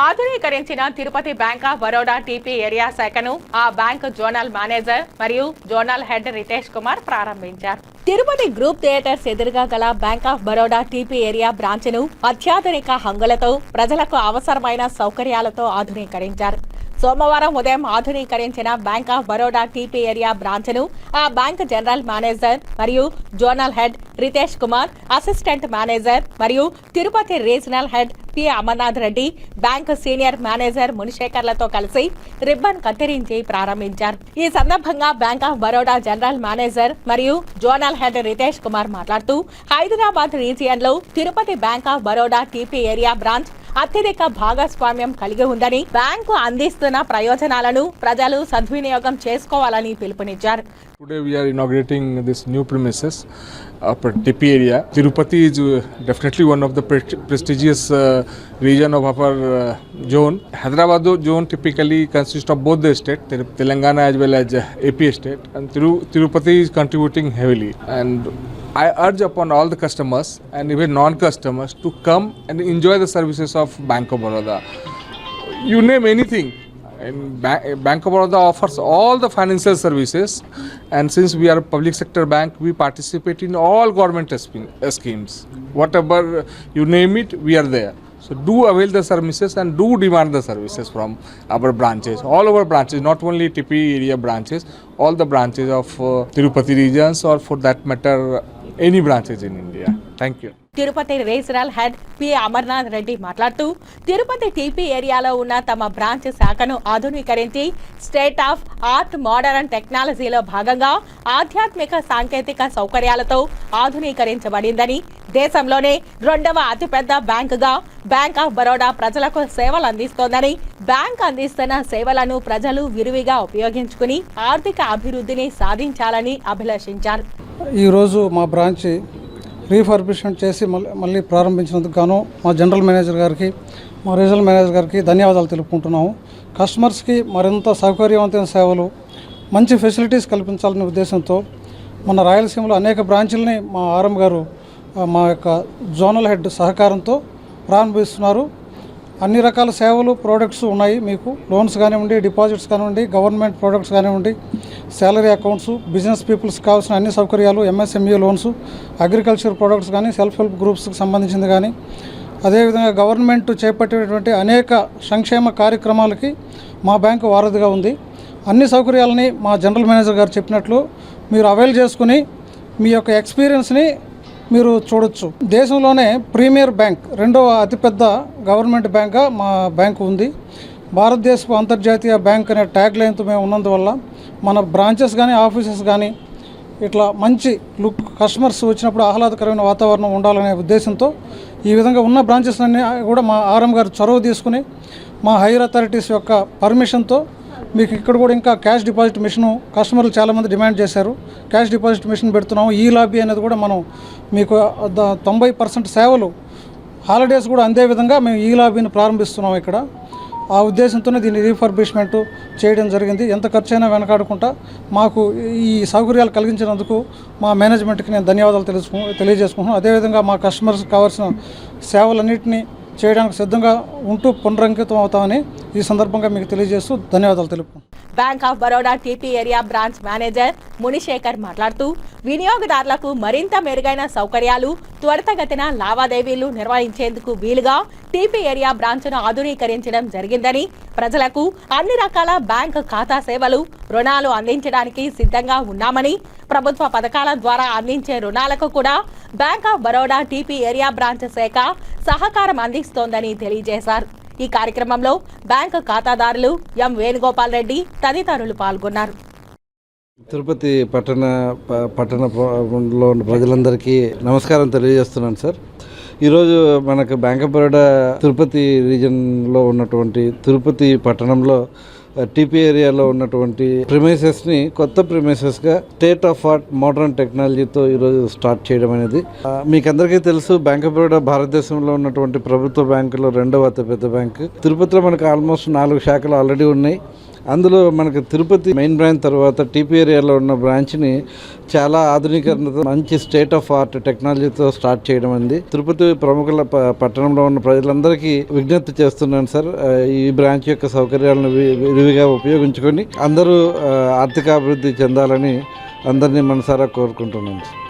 ఆధునీకరించిన Tirupati bank of Baroda TP area శాఖను ఆ bank zonal manager మరియు జోనల్ హెడ్ రితేష్ కుమార్ ప్రారంభించారు. తిరుపతి గ్రూప్ థియేటర్స్ ఎదురుగా గల bank of Baroda TP area బ్రాంచ్ను అత్యాధునిక హంగులతో ప్రజలకు అవసరమైన సౌకర్యాలతో ఆధునీకరించారు. సోమవారం ఉదయం ఆధునీకరించిన bank of Baroda TP area బ్రాంచ్ను ఆ బ్యాంక్ జనరల్ మేనేజర్ మరియు zonal head Ritesh Kumar assistant manager మరియు Tirupati regional head P Amarnath Reddy bank senior manager మునిశేఖర్లతో కలిసి రిబ్బన్ కత్తిరించి ప్రారంభించారు. ఈ సందర్భంగా bank of Baroda general manager మరియు జోనల్ హెడ్ రితేష్ కుమార్ మాట్లాడుతూ Hyderabad రీజియన్లో Tirupati bank of Baroda TP area branch అత్యధిక భాగస్వామ్యం కలిగి ఉందని బ్యాంకు అందిస్తున్న ప్రయోజనాలను ప్రజలు సద్వినియోగం చేసుకోవాలని పిలుపునిచ్చారు Today we are inaugurating this new premises of TP area. Tirupati is definitely one of the prestigious uh, region of our uh, zone. Hyderabad zone typically consists of both the state, Telangana as well as uh, AP state, and Tirupati is contributing heavily. And I urge upon all the customers and even non-customers to come and enjoy the services of Bank of Baroda. You name anything, and Bank of Baroda offers all the financial services, and since we are a public sector bank, we participate in all government schemes. Whatever you name it, we are there. So do avail the services and do demand the services from our branches, all our branches, not only TP area branches, all the branches of uh, Tirupati regions, or for that matter, any branches in India. Thank you. Tirupati regional head P Amarnath Reddy మాట్లాడుతూ Tirupati TP ఏరియాలో ఉన్న తమ branch శాఖను ఆధునీకరించి state of art modern టెక్నాలజీలో భాగంగా ఆధ్యాత్మిక సాంకేతిక సౌకర్యాలతో ఆధునీకరించబడిందని దేశంలోనే రెండవ అతిపెద్ద బ్యాంకుగా బ్యాంక్ ఆఫ్ బరోడా ప్రజలకు సేవలు అందిస్తోందని బ్యాంక్ అందిస్తున్న సేవలను ప్రజలు విరివిగా ఉపయోగించుకుని ఆర్థిక అభివృద్ధిని సాధించాలని అభిలషించారు ఈరోజు మా బ్రాంచ్ రీఫర్బిష్మెంట్ చేసి మళ్ళీ మళ్ళీ ప్రారంభించినందుకు గాను మా జనరల్ మేనేజర్ గారికి మా రీజనల్ మేనేజర్ గారికి ధన్యవాదాలు తెలుపుకుంటున్నాము. కస్టమర్స్కి మరింత సౌకర్యవంతమైన సేవలు మంచి ఫెసిలిటీస్ కల్పించాలనే ఉద్దేశంతో మన రాయలసీమలో అనేక బ్రాంచుల్ని మా ఆర్ఎం గారు మా యొక్క జోనల్ హెడ్ సహకారంతో ప్రారంభిస్తున్నారు. అన్ని రకాల సేవలు ప్రోడక్ట్స్ ఉన్నాయి మీకు. లోన్స్ కానివ్వండి డిపాజిట్స్ కానివ్వండి గవర్నమెంట్ ప్రోడక్ట్స్ కానివ్వండి శాలరీ అకౌంట్స్ బిజినెస్ పీపుల్స్ కావాల్సిన అన్ని సౌకర్యాలు ఎంఎస్ఎంఈ లోన్స్ అగ్రికల్చర్ ప్రోడక్ట్స్ కానీ సెల్ఫ్ హెల్ప్ గ్రూప్స్కి సంబంధించింది కానీ అదేవిధంగా గవర్నమెంట్ చేపట్టేటువంటి అనేక సంక్షేమ కార్యక్రమాలకి మా బ్యాంకు వారధిగా ఉంది. అన్ని సౌకర్యాలని మా జనరల్ మేనేజర్ గారు చెప్పినట్లు మీరు అవైల్ చేసుకుని మీ యొక్క ఎక్స్పీరియన్స్ని మీరు చూడొచ్చు. దేశంలోనే ప్రీమియర్ బ్యాంక్ రెండవ అతిపెద్ద గవర్నమెంట్ బ్యాంక్గా మా బ్యాంకు ఉంది. భారతదేశపు అంతర్జాతీయ బ్యాంక్ అనే ట్యాగ్ లైన్తో మేము ఉన్నందువల్ల మన బ్రాంచెస్ కానీ ఆఫీసెస్ కానీ ఇట్లా మంచి లుక్ కస్టమర్స్ వచ్చినప్పుడు ఆహ్లాదకరమైన వాతావరణం ఉండాలనే ఉద్దేశంతో ఈ విధంగా ఉన్న బ్రాంచెస్ అన్ని కూడా మా ఆర్ఎం గారు చొరవ తీసుకుని మా హైయర్ అథారిటీస్ యొక్క పర్మిషన్తో మీకు ఇక్కడ కూడా ఇంకా క్యాష్ డిపాజిట్ మిషను కస్టమర్లు చాలామంది డిమాండ్ చేశారు. క్యాష్ డిపాజిట్ మిషన్ పెడుతున్నాము. ఈ లాబీ అనేది కూడా మనం మీకు తొంభై పర్సెంట్ సేవలు హాలిడేస్ కూడా అందే విధంగా మేము ఈ లాబీని ప్రారంభిస్తున్నాం ఇక్కడ. ఆ ఉద్దేశంతోనే దీన్ని రీఫర్బిష్మెంట్ చేయడం జరిగింది. ఎంత ఖర్చైనా వెనకాడకుండా మాకు ఈ సౌకర్యాలు కలిగించినందుకు మా మేనేజ్మెంట్కి నేను ధన్యవాదాలు తెలుసుకు తెలియజేసుకుంటున్నాను. అదేవిధంగా మా కస్టమర్స్కి కావాల్సిన సేవలన్నింటినీ చేయడానికి సిద్ధంగా ఉంటూ పునరంకితం అవుతామని ఈ సందర్భంగా మీకు తెలియజేస్తూ ధన్యవాదాలు తెలుపు bank of Baroda TP area branch manager Munishekar మాట్లాడుతూ వినియోగదారులకు మరింత మెరుగైన సౌకర్యాలు త్వరితగతిన లావాదేవీలు నిర్వహించేందుకు వీలుగా టీపీ ఏరియా బ్రాంచ్ను ఆధునీకరించడం జరిగిందని ప్రజలకు అన్ని రకాల బ్యాంక్ ఖాతా సేవలు రుణాలు అందించడానికి సిద్ధంగా ఉన్నామని ప్రభుత్వ పథకాల ద్వారా అందించే రుణాలకు కూడా bank of Baroda TP area branch శాఖ సహకారం అందిస్తోందని తెలియజేశారు. ఈ కార్యక్రమంలో బ్యాంకు ఖాతాదారులు ఎం వేణుగోపాల్ రెడ్డి తదితరులు పాల్గొన్నారు. తిరుపతి పట్టణ పట్టణ ఉన్న ప్రజలందరికీ నమస్కారం తెలియజేస్తున్నాను సార్. ఈరోజు మనకు బ్యాంక్ ఆఫ్ బరోడా తిరుపతి రీజన్లో ఉన్నటువంటి తిరుపతి పట్టణంలో టీపీ ఏరియాలో ఉన్నటువంటి ప్రిమైసెస్ని కొత్త ప్రిమైసెస్గా స్టేట్ ఆఫ్ ఆర్ట్ మోడర్న్ టెక్నాలజీతో ఈరోజు స్టార్ట్ చేయడం అనేది మీకు అందరికీ తెలుసు బ్యాంక్ ఆఫ్ బరోడా భారతదేశంలో ఉన్నటువంటి ప్రభుత్వ బ్యాంకులో రెండవ అతిపెద్ద బ్యాంకు. తిరుపతిలో మనకు ఆల్మోస్ట్ నాలుగు శాఖలు ఆల్రెడీ ఉన్నాయి. అందులో మనకు తిరుపతి మెయిన్ బ్రాంచ్ తర్వాత టీపీ ఏరియాలో ఉన్న బ్రాంచ్ని చాలా ఆధునీకరణతో మంచి స్టేట్ ఆఫ్ ఆర్ట్ టెక్నాలజీతో స్టార్ట్ చేయడం అంది. తిరుపతి ప్రముఖుల పట్టణంలో ఉన్న ప్రజలందరికీ విజ్ఞప్తి చేస్తున్నాను సార్. ఈ బ్రాంచ్ యొక్క సౌకర్యాలను విరివిగా ఉపయోగించుకొని అందరూ ఆర్థికాభివృద్ధి చెందాలని అందరినీ మనసారా కోరుకుంటున్నాను సార్.